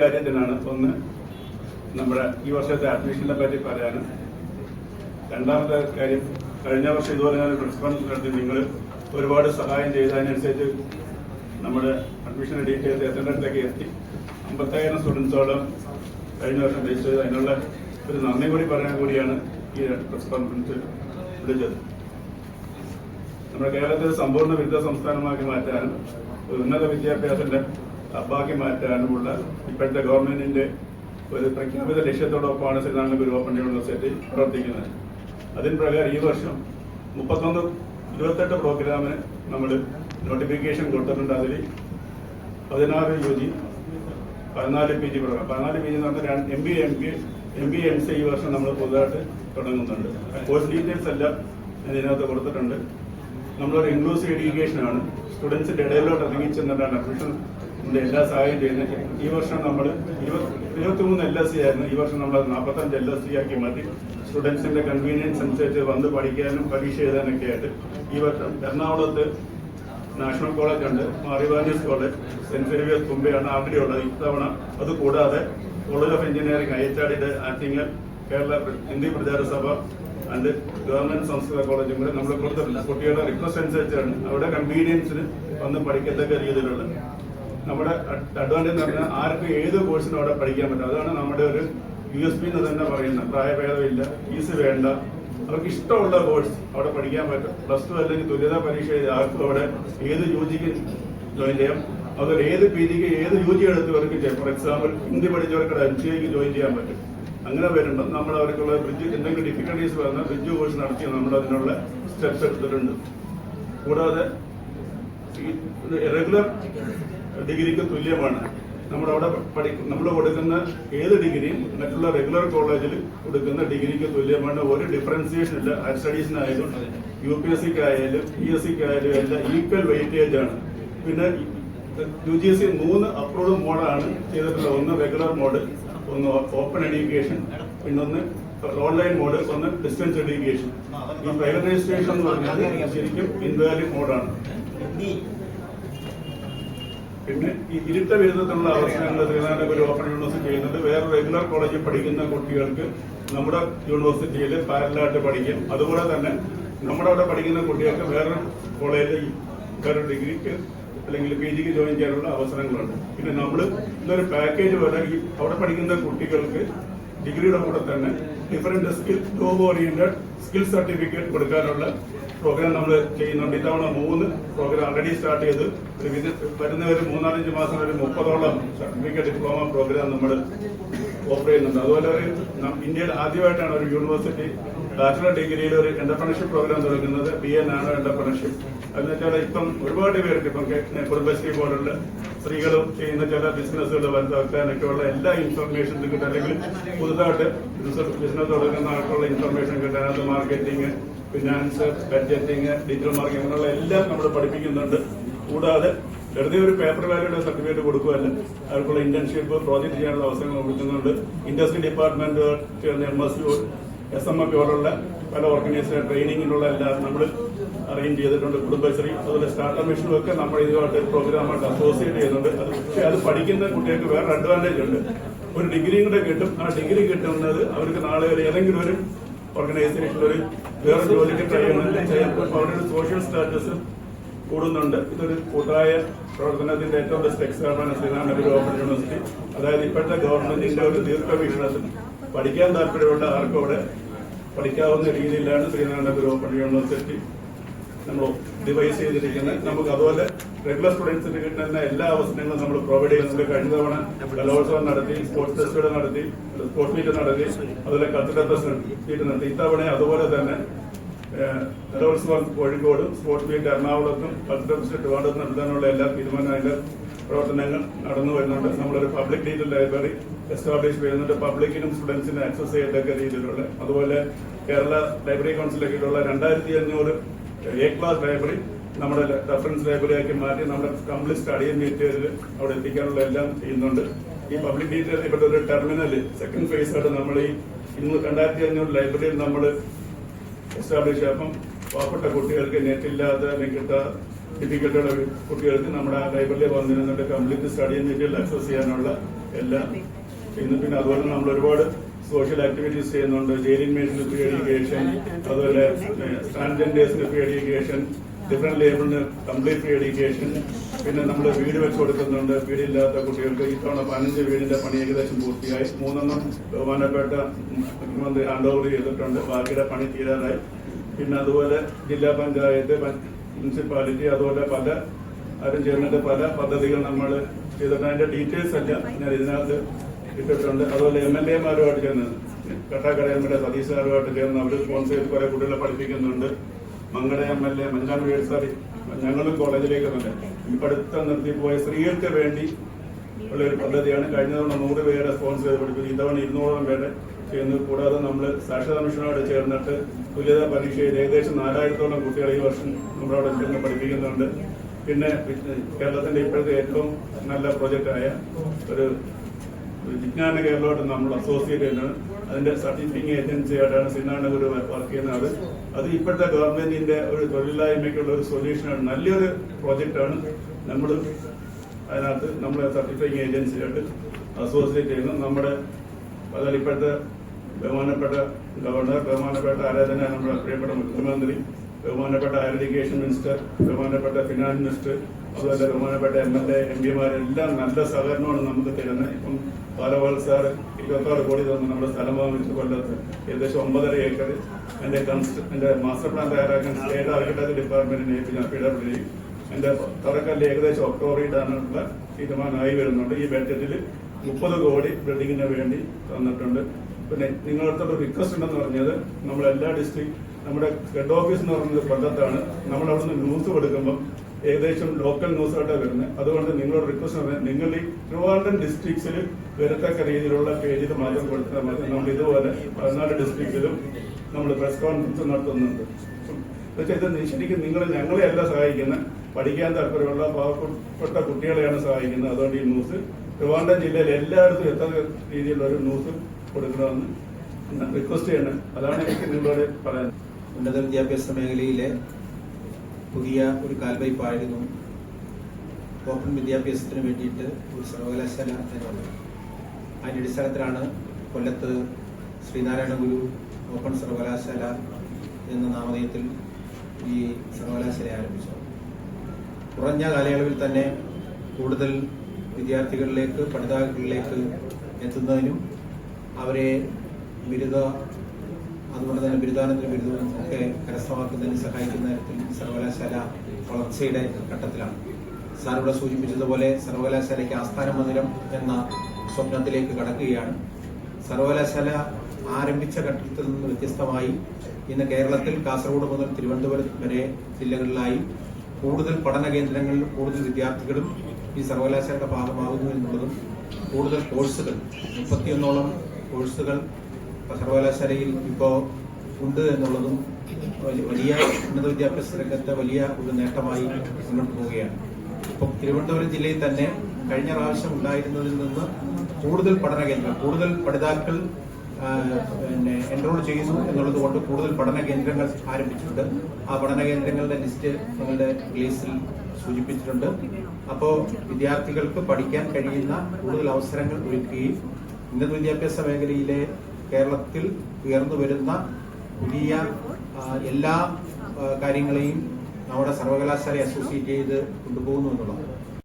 കാര്യത്തിനാണ് ഒന്ന് നമ്മുടെ ഈ വർഷത്തെ അഡ്മിഷനെ പറ്റി പറയാനും. രണ്ടാമത്തെ കാര്യം കഴിഞ്ഞ വർഷം ഇതുപോലെ ഞാൻ പ്രിൻസിപ്പൽ നടത്തി നിങ്ങൾ ഒരുപാട് സഹായം ചെയ്തതിനനുസരിച്ച് നമ്മുടെ അഡ്മിഷൻ ഡീറ്റെയിൽസ് എത്തേണ്ടടുത്തേക്ക് എത്തി. അമ്പത്തായിരം സ്റ്റുഡൻസോളം കഴിഞ്ഞ വർഷം രജിസ്റ്റർ അതിനുള്ള ഒരു നന്ദി കൂടി പറയാൻ കൂടിയാണ് ഈ പ്രസ് കോൺഫറൻസ് വിളിച്ചത്. നമ്മുടെ കേരളത്തെ സമ്പൂർണ വിരുദ്ധ സംസ്ഥാനമാക്കി മാറ്റാനും ഉന്നത വിദ്യാഭ്യാസത്തിന്റെ ഹബ്ബാക്കി മാറ്റാനുമുള്ള ഇപ്പോഴത്തെ ഗവൺമെന്റിന്റെ ഒരു പ്രഖ്യാപിത ലക്ഷ്യത്തോടൊപ്പമാണ് ശ്രീനാരായണ ഗുരു ഓപ്പൺ യൂണിവേഴ്സിറ്റി പ്രവർത്തിക്കുന്നത്. അതിന് പ്രകാരം ഈ വർഷം മുപ്പത്തൊന്ന് ഇരുപത്തെട്ട് പ്രോഗ്രാമിന് നമ്മൾ നോട്ടിഫിക്കേഷൻ കൊടുത്തിട്ടുണ്ട്. അതിൽ പതിനാറ് യു ജി പതിനാല് പി ജി പ്രോഗ്രാം പതിനാല് പി ജി എന്ന് പറഞ്ഞാൽ M B M P M B M C ഈ വർഷം നമ്മൾ പുതുതായിട്ട് തുടങ്ങുന്നുണ്ട്. കോഴ്സ് ഡീറ്റെയിൽസ് എല്ലാം ഇതിനകത്ത് കൊടുത്തിട്ടുണ്ട്. നമ്മളൊരു ഇൻക്ലൂസീവ് എഡ്യൂക്കേഷൻ ആണ്. സ്റ്റുഡൻസിന്റെ ഇടയിലോട്ട് ഇറങ്ങി ചെന്നിട്ടാണ് അഡ്മിഷന്റെ എല്ലാ സഹായം ചെയ്യുന്നത് ഈ വർഷം നമ്മൾ ഇരുപത്തിമൂന്ന് എൽ എസ് സി ആയിരുന്നു. ഈ വർഷം നമ്മൾ നാൽപ്പത്തഞ്ച് എൽ എസ് സി ആക്കി മാറ്റി. സ്റ്റുഡൻസിന്റെ കൺവീനിയൻസ് അനുസരിച്ച് വന്ന് പഠിക്കാനും പരീക്ഷ എഴുതാനൊക്കെ ആയിട്ട് ഈ വർഷം എറണാകുളത്ത് നാഷണൽ കോളേജ് ഉണ്ട്. മാറിവാനീസ് കോളേജ് സെന്റ് സേവിയസ് തുമ്പയാണ് അവിടെയുള്ളത് ഇത്തവണ അത് കൂടാതെ കോളേജ് ഓഫ് എഞ്ചിനീയറിംഗ് അയ്യച്ചാടിയുടെ ആറ്റിങ്ങൽ കേരള ഹിന്ദി പ്രചാര സഭ ആൻഡ് ഗവൺമെന്റ് സംസ്കൃത കോളേജും കൂടെ നമ്മൾ കൊടുത്തിട്ടില്ല കുട്ടികളുടെ റിക്വസ്റ്റ് അനുസരിച്ചാണ് അവിടെ കൺവീനിയൻസിന് വന്ന് പഠിക്കത്തക്ക രീതിയിലുള്ള നമ്മുടെ അഡ്വാന്റേജ് എന്ന് പറഞ്ഞാൽ ആർക്കും ഏത് കോഴ്സിനും അവിടെ പഠിക്കാൻ പറ്റും. അതാണ് നമ്മുടെ ഒരു യു എസ് പി എന്ന് തന്നെ പറയുന്നത്. പ്രായഭേദമില്ല ഫീസ് വേണ്ട. അവർക്ക് ഇഷ്ടമുള്ള കോഴ്സ് അവിടെ പഠിക്കാൻ പറ്റും. പ്ലസ് ടു അല്ലെങ്കിൽ തുല്യതാ പരീക്ഷ ആർക്കും അവിടെ ഏത് യു ജിക്ക് ജോയിൻ ചെയ്യാം. അതുപോലെ ഏത് പി ജിക്ക് ഏത് യു ജി എടുത്തവർക്ക് ചെയ്യാം. ഫോർ എക്സാമ്പിൾ ഹിന്ദി പഠിച്ചവർക്ക് എം സി ജോയിൻ ചെയ്യാൻ പറ്റും. അങ്ങനെ വരുമ്പോൾ നമ്മൾ അവർക്കുള്ള ബ്രിഡ്ജ് എന്തെങ്കിലും ഡിഫിക്കൽട്ടീസ് വന്നാൽ ബ്രിഡ്ജ് കോഴ്സ് നടത്തി നമ്മൾ അതിനുള്ള സ്റ്റെപ്സ് എടുത്തിട്ടുണ്ട്. കൂടാതെ റെഗുലർ ഡിഗ്രിക്ക് തുല്യമാണ്. നമ്മളവിടെ പഠി നമ്മൾ കൊടുക്കുന്ന ഏത് ഡിഗ്രിയും മറ്റുള്ള റെഗുലർ കോളേജിൽ കൊടുക്കുന്ന ഡിഗ്രിക്ക് തുല്യമാണ്. ഒരു ഡിഫറൻസിയേഷൻ ഇല്ല. ഹയർ സ്റ്റഡീസിനായാലും യു പി എസ് സിക്ക് ആയാലും പി എസ് സിക്ക് ആയാലും എല്ലാം ഈക്വൽ വെയിറ്റേജ് ആണ്. പിന്നെ യു ജി സി മൂന്ന് അപ്രൂവ്ഡ് മോഡാണ് ചെയ്തിട്ടുള്ളത്. ഒന്ന് റെഗുലർ മോഡ് ഒന്ന് ഓപ്പൺ എഡ്യൂക്കേഷൻ പിന്നെ ഒന്ന് ഓൺലൈൻ മോഡ് ഒന്ന് ഡിസ്റ്റൻസ് എഡ്യൂക്കേഷൻ ഈ പ്രൈവറ്റ് രജിസ്ട്രേഷൻ എന്ന് പറഞ്ഞാൽ ശരിക്കും ഇൻവാലിഡ് മോഡാണ് പിന്നെ ഈ ഇരുട്ട വിരുദ്ധത്തിലുള്ള അവസരങ്ങൾ ശ്രീനാരായണ ഒരു ഓപ്പൺ യൂണിവേഴ്സിറ്റി ചെയ്യുന്നുണ്ട്. വേറെ റെഗുലർ കോളേജിൽ പഠിക്കുന്ന കുട്ടികൾക്ക് നമ്മുടെ യൂണിവേഴ്സിറ്റിയിൽ പാരലായിട്ട് പഠിക്കാം. അതുപോലെ തന്നെ നമ്മുടെ അവിടെ പഠിക്കുന്ന കുട്ടികൾക്ക് വേറെ കോളേജിൽ വേറെ ഡിഗ്രിക്ക് അല്ലെങ്കിൽ പി ജിക്ക് ജോയിൻ ചെയ്യാനുള്ള അവസരങ്ങളുണ്ട്. പിന്നെ നമ്മൾ ഇന്നൊരു പാക്കേജ് പോലെ ഈ അവിടെ പഠിക്കുന്ന കുട്ടികൾക്ക് ഡിഗ്രിയുടെ കൂടെ തന്നെ different skill job oriented skill certificate കൊടുക്കാനുള്ള പ്രോഗ്രാം നമ്മൾ ചെയ്യുന്നുണ്ട്. ഇത്തവണ മൂന്ന് പ്രോഗ്രാം ഓൾറെഡി സ്റ്റാർട്ട് ചെയ്ത്. വരുന്ന ഒരു മൂന്നാലഞ്ച് മാസം ഒരു മുപ്പതോളം സർട്ടിഫിക്കറ്റ് ഡിപ്ലോമ പ്രോഗ്രാം നമ്മൾ ഓഫർ ചെയ്യുന്നുണ്ട്. അതുപോലെ ഒരു ഇന്ത്യയിൽ ആദ്യമായിട്ടാണ് ഒരു യൂണിവേഴ്സിറ്റി ബാച്ചുലർ ഡിഗ്രിയിൽ ഒരു എന്റർപ്രണർഷിപ്പ് പ്രോഗ്രാം തുടങ്ങുന്നത്. ബി എ നാനോ എന്റർപ്രണർഷിപ്പ് എന്ന് വെച്ചാൽ ഇപ്പം ഒരുപാട് പേർക്ക് ഇപ്പം കുടുംബശ്രീ പോലുള്ള സ്ത്രീകളും ചെയ്യുന്ന ചില ബിസിനസ്സുകൾ വലുതാക്കാനൊക്കെയുള്ള എല്ലാ ഇൻഫർമേഷൻസും കിട്ടും. അല്ലെങ്കിൽ പുതുതായിട്ട് ബിസിനസ് തുടങ്ങുന്ന ആൾക്കുള്ള ഇൻഫർമേഷൻ കിട്ടാൻ അത് marketing finance budgeting digital marketing അങ്ങനെയുള്ള എല്ലാം നമ്മൾ പഠിപ്പിക്കുന്നുണ്ട്. കൂടാതെ വെറുതെ ഒരു പേപ്പർ വാല്യൂടെ സർട്ടിഫിക്കറ്റ് കൊടുക്കുകയല്ല. അവർക്കുള്ള ഇന്റേൺഷിപ്പ് പ്രോജക്ട് ചെയ്യാനുള്ള അവസരങ്ങൾ കൊടുക്കുന്നുണ്ട്. ഇൻഡസ്ട്രി ഡിപ്പാർട്ട്മെന്റ് ചേർന്ന് M S U S M F പോലുള്ള പല ഓർഗനൈസേഷൻ ട്രെയിനിങ്ങിനുള്ള എല്ലാം നമ്മൾ അറേഞ്ച് ചെയ്തിട്ടുണ്ട്. കുടുംബശ്രീ അതുപോലെ സ്റ്റാർട്ടപ്പ് മിഷനും ഒക്കെ നമ്മൾ ഇതുമായിട്ട് പ്രോഗ്രാമായിട്ട് അസോസിയേറ്റ് ചെയ്യുന്നുണ്ട്. അത് പക്ഷേ അത് പഠിക്കുന്ന കുട്ടികൾക്ക് വേറെ അഡ്വാന്റേജ് ഉണ്ട്. ഒരു ഡിഗ്രിയും കൂടെ കിട്ടും. ആ ഡിഗ്രി കിട്ടുന്നത് അവർക്ക് നാളെ ഏതെങ്കിലും ഒരു ഓർഗനൈസേഷനിൽ ഒരു വേറെ ജോലിക്ക് ട്രൈ ചെയ്യണമെങ്കിൽ അവരുടെ സോഷ്യൽ സ്റ്റാറ്റസ് കൂടുന്നുണ്ട്. ഇതൊരു കൂട്ടായ പ്രവർത്തനത്തിന്റെ ഏറ്റവും ബെസ്റ്റ് എക്സാമ്പിളാണ് ശ്രീനാരായണ ഗുരു ഓപ്പൺ യൂണിവേഴ്സിറ്റി അതായത് ഇപ്പോഴത്തെ ഗവൺമെന്റിന്റെ ഒരു ദീർഘവീക്ഷണത്തിൽ പഠിക്കാൻ താല്പര്യമുള്ള ആർക്കും അവിടെ പഠിക്കാവുന്ന രീതിയിലാണ് ശ്രീനാരായണ ഗുരു ഓപ്പൺ യൂണിവേഴ്സിറ്റി നമ്മൾ ഡിവൈസ് ചെയ്തിരിക്കുന്നത്. നമുക്ക് അതുപോലെ റെഗുലർ സ്റ്റുഡൻസിന് കിട്ടുന്ന എല്ലാ അവസരങ്ങളും നമ്മൾ പ്രൊവൈഡ് ചെയ്യുന്നുണ്ട്. കഴിഞ്ഞ തവണ കലോത്സവം നടത്തി സ്പോർട്സ് ഫെസ്റ്റിവൽ നടത്തി സ്പോർട്സ് മീറ്റ് നടത്തി അതുപോലെ കൾച്ചറൽ മീറ്റ് നടത്തി. ഇത്തവണ അതുപോലെ തന്നെ കലോത്സവം കോഴിക്കോടും സ്പോർട്സ് മീറ്റ് എറണാകുളത്തും ഫെസ്റ്റ് ട്രിവാണ്ടും നടത്താനുള്ള എല്ലാ തീരുമാനം അതിന്റെ പ്രവർത്തനങ്ങൾ നടന്നു വരുന്നുണ്ട്. നമ്മളൊരു പബ്ലിക് ഡീറ്റെയിൽ ലൈബ്രറി എസ്റ്റാബ്ലിഷ് ചെയ്യുന്നുണ്ട്. പബ്ലിക്കിനും സ്റ്റുഡൻസിനും ആക്സസ് ചെയ്യത്തക്ക രീതിയിലുള്ള അതുപോലെ കേരള ലൈബ്രറി കൗൺസിലേക്കുള്ള രണ്ടായിരത്തി അഞ്ഞൂറ് എ ക്ലാസ് ലൈബ്രറി നമ്മുടെ റെഫറൻസ് ലൈബ്രറിയാക്കി മാറ്റി നമ്മുടെ കംപ്ലീറ്റ് സ്റ്റഡി മെറ്റീരിയൽ അവിടെ എത്തിക്കാനുള്ള എല്ലാം ചെയ്യുന്നുണ്ട്. ഈ പബ്ലിക് ഡീറ്റെയിൽ ഇവിടെ ഒരു ടെർമിനൽ സെക്കൻഡ് ഫേസ് ആയിട്ട് നമ്മൾ ഈ ഇന്ന് രണ്ടായിരത്തി അഞ്ഞൂറ് ലൈബ്രറിയിൽ നമ്മൾ എസ്റ്റാബ്ലിഷ് ചെയ്യപ്പം പാവപ്പെട്ട കുട്ടികൾക്ക് നെറ്റ് ഇല്ലാതെ അല്ലെങ്കിൽ കിട്ടാ ഡിഫിക്കൽട്ടുള്ള കുട്ടികൾക്ക് നമ്മുടെ ലൈബ്രറിയിൽ വന്നിരുന്നിട്ട് കംപ്ലീറ്റ് സ്റ്റഡി മെറ്റീരിയൽ ആക്സസ് ചെയ്യാനുള്ള എല്ലാം ഇന്ന് പിന്നെ അതുപോലെ നമ്മൾ ഒരുപാട് സോഷ്യൽ ആക്ടിവിറ്റീസ് ചെയ്യുന്നുണ്ട്. ജയിൽ ഇൻമേറ്റിന് ഫ്രീ എഡ്യൂക്കേഷൻ അതുപോലെ ട്രാൻസ്ജെൻഡേഴ്സിന് ഫ്രീ എഡ്യൂക്കേഷൻ ഡിഫറെന്റ് ലേബിളിന് കംപ്ലീറ്റ് ഫ്രീ എഡ്യൂക്കേഷൻ പിന്നെ നമ്മൾ വീട് വെച്ച് കൊടുക്കുന്നുണ്ട്. വീടില്ലാത്ത കുട്ടികൾക്ക് ഇത്തവണ പതിനഞ്ച് വീടിന്റെ പണി ഏകദേശം പൂർത്തിയായി. മൂന്നെണ്ണം ബഹുമാനപ്പെട്ട മുഖ്യമന്ത്രി ഹാൻഡ് ഓവർ ചെയ്തിട്ടുണ്ട്. ബാക്കിയുടെ പണി തീരാറായി. പിന്നെ അതുപോലെ ജില്ലാ പഞ്ചായത്ത് മുനിസിപ്പാലിറ്റി അതുപോലെ പല ആരും ചെയ്യുന്നതിന്റെ പല പദ്ധതികൾ നമ്മൾ ചെയ്തിട്ടുണ്ട്. അതിന്റെ ഡീറ്റെയിൽസ് എല്ലാം ഞാൻ ഇതിനകത്ത് ഇട്ടിട്ടുണ്ട്. അതുപോലെ എം എൽ എമാരുമായിട്ട് ചേർന്ന് Kattakada M L A Satheesh സാറുമായിട്ട് ചേർന്ന് അവർ സ്പോൺസർ ചെയ്ത് കുറെ കുട്ടികളെ പഠിപ്പിക്കുന്നുണ്ട്. മങ്കട എം എൽ എ മഞ്ചാൻ വേഴ്സാറി ഞങ്ങൾ കോളേജിലേക്ക് തന്നെ ഈ പഠിത്തം നിർത്തിപ്പോയ സ്ത്രീകൾക്ക് വേണ്ടി ഉള്ള ഒരു പദ്ധതിയാണ്. കഴിഞ്ഞ തവണ നൂറ് പേരെ സ്പോൺസർ ചെയ്ത് പഠിപ്പിച്ചു ഇത്തവണ ഇരുന്നൂറോളം പേരെ ചെയ്യുന്നത് കൂടാതെ നമ്മൾ സാക്ഷരതാ മിഷനോട് ചേർന്നിട്ട് തുല്യതാ പരീക്ഷയിൽ ഏകദേശം നാലായിരത്തോളം കുട്ടികളെ ഈ വർഷം നമ്മളവിടെ ചേർന്ന് പഠിപ്പിക്കുന്നുണ്ട്. പിന്നെ കേരളത്തിന്റെ ഇപ്പോഴത്തെ ഏറ്റവും നല്ല പ്രൊജക്റ്റായ ഒരു വിജ്ഞാന കേരളമായിട്ട് നമ്മൾ അസോസിയേറ്റ് ചെയ്യുന്നത്. അതിന്റെ സർട്ടിഫിക്കിംഗ് ഏജൻസി ആയിട്ടാണ് സിനാണ് ഒരു വർക്ക് ചെയ്യുന്നത്. അത് ഇപ്പോഴത്തെ ഗവൺമെന്റിന്റെ ഒരു തൊഴിലില്ലായ്മയ്ക്കുള്ള ഒരു സൊല്യൂഷനാണ് നല്ലൊരു പ്രോജക്റ്റാണ് നമ്മൾ അതിനകത്ത് നമ്മുടെ സർട്ടിഫൈങ് ഏജൻസിയായിട്ട് അസോസിയേറ്റ് ചെയ്യുന്നു. നമ്മുടെ അതായത് ഇപ്പോഴത്തെ ബഹുമാനപ്പെട്ട ഗവർണർ ബഹുമാനപ്പെട്ട ആരാധന നമ്മുടെ പ്രിയപ്പെട്ട മുഖ്യമന്ത്രി ബഹുമാനപ്പെട്ട ഹയർ എഡ്യൂക്കേഷൻ മിനിസ്റ്റർ ബഹുമാനപ്പെട്ട ഫിനാൻസ് മിനിസ്റ്റർ അതുപോലെ ബഹുമാനപ്പെട്ട എം എൽ എ എം പിമാരെല്ലാം നല്ല സഹകരണമാണ് നമുക്ക് തരുന്നത്. ഇപ്പം പാലവാൾ സാർ ഇരുപത്താറ് കോടി തന്നു നമ്മുടെ സ്ഥലം വാങ്ങിച്ച കൊല്ലത്ത്. ഏകദേശം ഒമ്പതര ഏക്കർ എന്റെ കൺസ്ട്ര മാസ്റ്റർ പ്ലാൻ തയ്യാറാക്കാൻ സ്റ്റേറ്റ് ആർക്കിടെക്ട് ഡിപ്പാർട്ട്മെന്റിനെ ഏൽപ്പിച്ച പി ഡബ്ല്യു എന്റെ തറക്കല്ല് ഏകദേശം ഒക്ടോബർ ഇടാനുള്ള തീരുമാനമായി വരുന്നുണ്ട് ഈ ബഡ്ജറ്റിൽ മുപ്പത് കോടി ബിൽഡിങ്ങിന് വേണ്ടി തന്നിട്ടുണ്ട്. പിന്നെ നിങ്ങളുടെ നിങ്ങളടുത്തൊരു റിക്വസ്റ്റ് ഉണ്ടെന്ന് പറഞ്ഞത് നമ്മൾ എല്ലാ ഡിസ്ട്രിക്ട് നമ്മുടെ ഹെഡ് ഓഫീസ് എന്ന് പറയുന്നത് കൊല്ലത്താണ്. നമ്മൾ അവിടുന്ന് ന്യൂസ് കൊടുക്കുമ്പോൾ ഏകദേശം ലോക്കൽ ന്യൂസ് ആയിട്ടാണ് വരുന്നത്. അതുകൊണ്ട് നിങ്ങളോട് റിക്വസ്റ്റ് നിങ്ങൾ ഈ ട്രിവാൻഡ്രം ഡിസ്ട്രിക്ട്സിൽ വരത്തക്ക രീതിയിലുള്ള പേജിൽ മാറ്റം കൊടുത്താൽ മതി നമ്മൾ ഇതുപോലെ പതിനാല് ഡിസ്ട്രിക്റ്റിലും നമ്മൾ പ്രസ് കോൺഫറൻസ് നടത്തുന്നുണ്ട്. പക്ഷേ ഇത് ശരിക്കും നിങ്ങൾ ഞങ്ങളെ അല്ല സഹായിക്കുന്നത്. പഠിക്കാൻ താല്പര്യമുള്ള പാവപ്പെട്ട കുട്ടികളെയാണ് സഹായിക്കുന്നത്. അതുകൊണ്ട് ഈ ന്യൂസ് ട്രിവാൻഡ്രം ജില്ലയിൽ എല്ലായിടത്തും എത്ര രീതിയിലുള്ള ഒരു ന്യൂസ് കൊടുക്കണമെന്ന് റിക്വസ്റ്റ് ചെയ്യണം. അതാണ് എനിക്ക് നിങ്ങളോട് പറയാൻ ഉന്നത വിദ്യാഭ്യാസ മേഖലയിലെ പുതിയ ഒരു കാൽവയ്പായിരുന്നു ഓപ്പൺ വിദ്യാഭ്യാസത്തിന് വേണ്ടിയിട്ട് ഒരു സർവകലാശാല എന്നുള്ളത് അതിന്റെ അടിസ്ഥാനത്തിലാണ് കൊല്ലത്ത് ശ്രീനാരായണ ഗുരു ഓപ്പൺ സർവകലാശാല എന്ന നാമധേയത്തിൽ ഈ സർവകലാശാല ആരംഭിച്ചത്. കുറഞ്ഞ കാലയളവിൽ തന്നെ കൂടുതൽ വിദ്യാർത്ഥികളിലേക്ക് പഠിതാക്കളിലേക്ക് എത്തുന്നതിനും അവരെ ബിരുദ അതുപോലെ ബിരുദാനത്തിന് ബിരുദവും ഒക്കെ കരസ്ഥമാക്കുന്നതിന് സഹായിക്കുന്ന തരത്തിൽ സർവകലാശാല വളർച്ചയുടെ ഘട്ടത്തിലാണ്. സാർ ഇവിടെ സൂചിപ്പിച്ചതുപോലെ സർവകലാശാലയ്ക്ക് ആസ്ഥാന മന്ദിരം എന്ന സ്വപ്നത്തിലേക്ക് കടക്കുകയാണ്. സർവകലാശാല ആരംഭിച്ച ഘട്ടത്തിൽ നിന്ന് വ്യത്യസ്തമായി ഇന്ന് കേരളത്തിൽ കാസർഗോഡ് മുതൽ തിരുവനന്തപുരം വരെ ജില്ലകളിലായി കൂടുതൽ പഠന കേന്ദ്രങ്ങളിൽ കൂടുതൽ വിദ്യാർത്ഥികളും ഈ സർവകലാശാലയുടെ ഭാഗമാകുന്നു എന്നുള്ളതും കൂടുതൽ കോഴ്സുകൾ മുപ്പത്തിയൊന്നോളം കോഴ്സുകൾ സർവകലാശാലയിൽ ഇപ്പോൾ ഉണ്ട് എന്നുള്ളതും വലി- വലിയ ഉന്നത വിദ്യാഭ്യാസ രംഗത്തെ വലിയ ഒരു നേട്ടമായി മുന്നോട്ട് പോവുകയാണ്. ഇപ്പം തിരുവനന്തപുരം ജില്ലയിൽ തന്നെ കഴിഞ്ഞ പ്രാവശ്യം ഉണ്ടായിരുന്നതിൽ നിന്ന് കൂടുതൽ പഠന കേന്ദ്രം കൂടുതൽ പഠിതാക്കൾ പിന്നെ എൻറോൾ ചെയ്യുന്നു എന്നുള്ളത് കൊണ്ട് കൂടുതൽ പഠന കേന്ദ്രങ്ങൾ ആരംഭിച്ചിട്ടുണ്ട്. ആ പഠന കേന്ദ്രങ്ങളുടെ ലിസ്റ്റ് നിങ്ങളുടെ റിലീസിൽ സൂചിപ്പിച്ചിട്ടുണ്ട്. അപ്പോൾ വിദ്യാർത്ഥികൾക്ക് പഠിക്കാൻ കഴിയുന്ന കൂടുതൽ അവസരങ്ങൾ ഒരുക്കുകയും ഉന്നത വിദ്യാഭ്യാസ മേഖലയിലെ കേരളത്തിൽ ഉയർന്നു വരുന്ന പുതിയ എല്ലാ കാര്യങ്ങളെയും നമ്മുടെ സർവകലാശാല അസോസിയേറ്റ് ചെയ്ത് കൊണ്ടുപോകുന്നു എന്നുള്ളതാണ്.